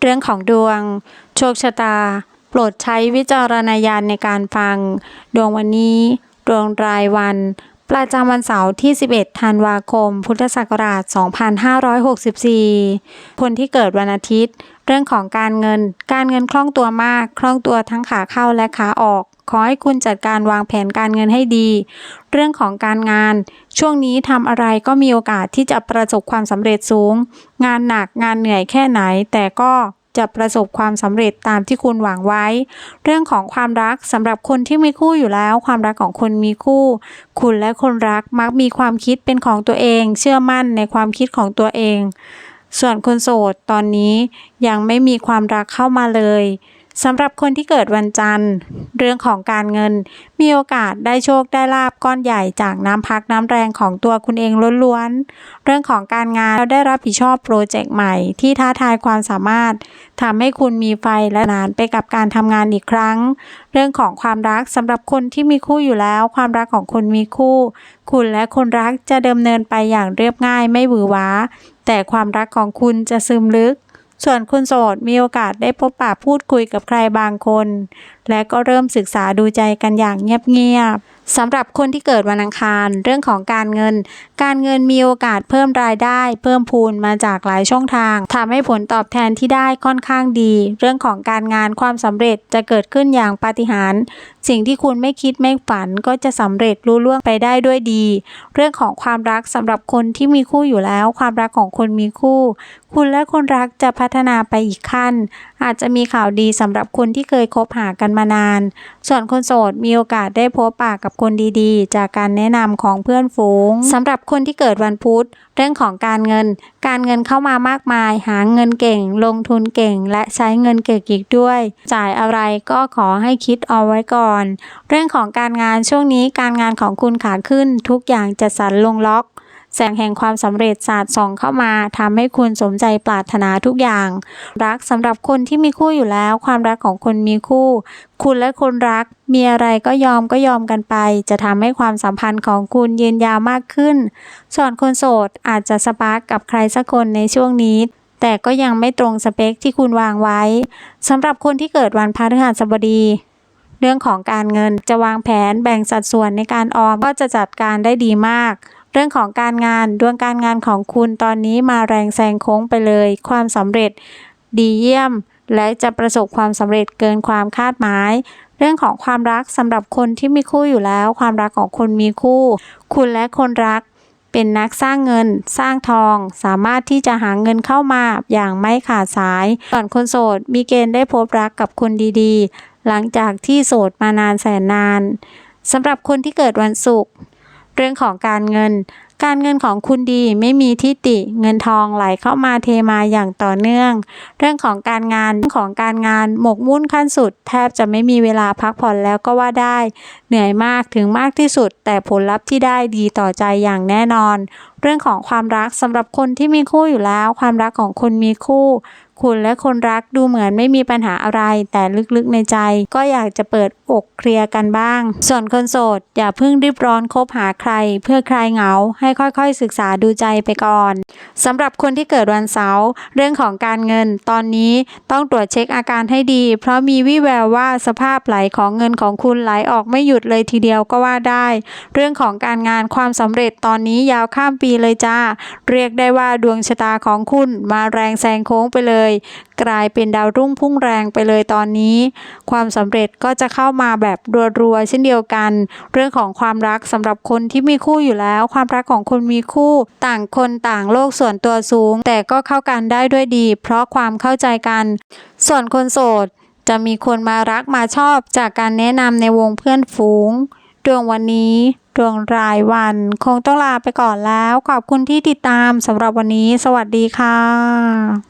เรื่องของดวง โชคชะตา โปรดใช้วิจารณญาณในการฟัง ดวงวันนี้ ดวงรายวัน ประจำวันเสาร์ที่ 11 ธันวาคม พุทธศักราช 2564 คนที่เกิดวันอาทิตย์ เรื่องของการเงิน การเงินคล่องตัวมาก คล่องตัวทั้งขาเข้าและขาออก ขอให้คุณจัดการวางแผนการเงินให้ดี เรื่องของการงาน ช่วงนี้ทำอะไรก็มีโอกาสที่จะประสบความสำเร็จสูง งานหนักงานเหนื่อยแค่ไหน แต่ก็จะประสบความสำเร็จตามที่คุณหวังไว้ เรื่องของความรักสำหรับคนที่มีคู่อยู่แล้ว ความรักของคนมีคู่ คุณและคนรักมักมีความคิดเป็นของตัวเอง เชื่อมั่นในความคิดของตัวเอง ส่วนคนโสดตอนนี้ยังไม่มีความรักเข้ามาเลย สำหรับคนที่เกิดวันจันทร์ เรื่องของการเงิน มีโอกาสได้โชคได้ลาบก้อนใหญ่จากน้ำพักน้ำแรงของตัวคุณเองล้วนๆ เรื่องของการงานเราได้รับผิดชอบโปรเจกต์ใหม่ที่ท้าทายความสามารถทำให้คุณมีไฟและนานไปกับการทำงานอีกครั้ง เรื่องของความรักสำหรับคนที่มีคู่อยู่แล้ว ความรักของคนมีคู่ คุณและคนรักจะเดิมเนินไปอย่างเรียบง่ายไม่หวือหวาแต่ความรักของคุณจะซึมลึก ส่วนคนโสดมีโอกาสได้พบปะพูดคุยกับใครบางคน และก็เริ่มศึกษาดูใจกันอย่างเงียบๆ สำหรับคนที่เกิดวันอังคาร เรื่องของการเงิน การเงินมีโอกาสเพิ่มรายได้ เพิ่มพูนมาจากหลายช่องทางทำให้ผลตอบแทนที่ได้ค่อนข้างดี เรื่องของการงานความสำเร็จจะเกิดขึ้นอย่างปาฏิหาริย์สิ่งที่คุณไม่คิดไม่ฝันก็จะสำเร็จลุล่วงไปได้ด้วยดี เรื่องของความรักสำหรับคนที่มีคู่อยู่แล้ว ความรักของคนมีคู่ คุณและคนรักจะพัฒนาไปอีกขั้นอาจจะมีข่าวดีสำหรับคนที่เคยคบหากันมานาน ส่วนคนโสดมีโอกาสได้พบปะกับคนดีๆ จากการแนะนำของเพื่อนฝูงสำหรับคนที่เกิดวันพุธ เรื่องของการเงิน การเงินเข้ามามากมาย หาเงินเก่ง ลงทุนเก่ง และใช้เงินเก่งอีกด้วย จ่ายอะไรก็ขอให้คิดเอาไว้ก่อน เรื่องของการงานช่วงนี้การงานของคุณขาขึ้นทุกอย่างจะสันลงล็อก แสงแห่งความสำเร็จสาดส่องเข้ามาทำให้คุณสมใจปรารถนาทุกอย่าง รักสำหรับคนที่มีคู่อยู่แล้ว ความรักของคนมีคู่ คุณและคนรักมีอะไรก็ยอมก็ยอมกันไป จะทำให้ความสัมพันธ์ของคุณยืนยาวมากขึ้น ส่วนคนโสดอาจจะสปาร์กกับใครสักคนในช่วงนี้แต่ก็ยังไม่ตรงสเปคที่คุณวางไว้สำหรับคนที่เกิดวันพฤหัสบดี เรื่องของการเงินจะวางแผนแบ่งสัดส่วนในการออมก็จะจัดการได้ดีมาก เรื่องของการงานดวงการงานของคุณตอนนี้มาแรงแซงโค้งไปเลย ความสำเร็จดีเยี่ยม และจะประสบความสำเร็จเกินความคาดหมาย เรื่องของความรักสำหรับคนที่มีคู่อยู่แล้ว ความรักของคนมีคู่ คุณและคนรักเป็นนักสร้างเงินสร้างทอง สามารถที่จะหาเงินเข้ามาอย่างไม่ขาดสายส่วนคนโสดมีเกณฑ์ได้พบรักกับคนดีๆ หลังจากที่โสดมานานแสนนานสำหรับคนที่เกิดวันศุกร์ เรื่องของการเงิน การเงินของคุณดีไม่มีที่ติเงินทองไหลเข้ามาเทมาอย่างต่อเนื่อง เรื่องของการงานเรื่องของการงานหมกมุ่นขั้นสุด แทบจะไม่มีเวลาพักผ่อนแล้วก็ว่าได้ เหนื่อยมากถึงมากที่สุด แต่ผลลัพธ์ที่ได้ดีต่อใจอย่างแน่นอน เรื่องของความรักสำหรับคนที่มีคู่อยู่แล้ว ความรักของคนมีคู่ คุณและคนรักดูเหมือนไม่มีปัญหาอะไร แต่ลึกๆในใจ ก็อยากจะเปิดอกเคลียร์กันบ้าง ส่วนคนโสด อย่าเพิ่งรีบร้อนคบหาใคร เพื่อคลายเหงา ให้ค่อยๆศึกษาดูใจไปก่อนสำหรับคนที่เกิดวันเสาร์เรื่องของการเงินตอนนี้ต้องตรวจเช็คอาการให้ดี เพราะมีวิแววว่าสภาพไหลของเงินของคุณไหลออกไม่หยุดเลยทีเดียวก็ว่าได้ เรื่องของการงานความสำเร็จตอนนี้ยาวข้ามปีเลยจ้า เรียกได้ว่าดวงชะตาของคุณมาแรงแซงโค้งไปเลยกลายเป็นดาวรุ่งพุ่งแรงไปเลยตอนนี้ ความสำเร็จก็จะเข้ามาแบบรัวๆเช่นเดียวกัน เรื่องของความรักสำหรับคนที่มีคู่อยู่แล้ว ความรักของคนมีคู่ ต่างคนต่างโลกส่วนตัวสูง แต่ก็เข้ากันได้ด้วยดี เพราะความเข้าใจกัน ส่วนคนโสดจะมีคนมารักมาชอบจากการแนะนำในวงเพื่อนฝูง ดวงวันนี้ ดวงรายวัน คงต้องลาไปก่อนแล้ว ขอบคุณที่ติดตามสำหรับวันนี้ สวัสดีค่ะ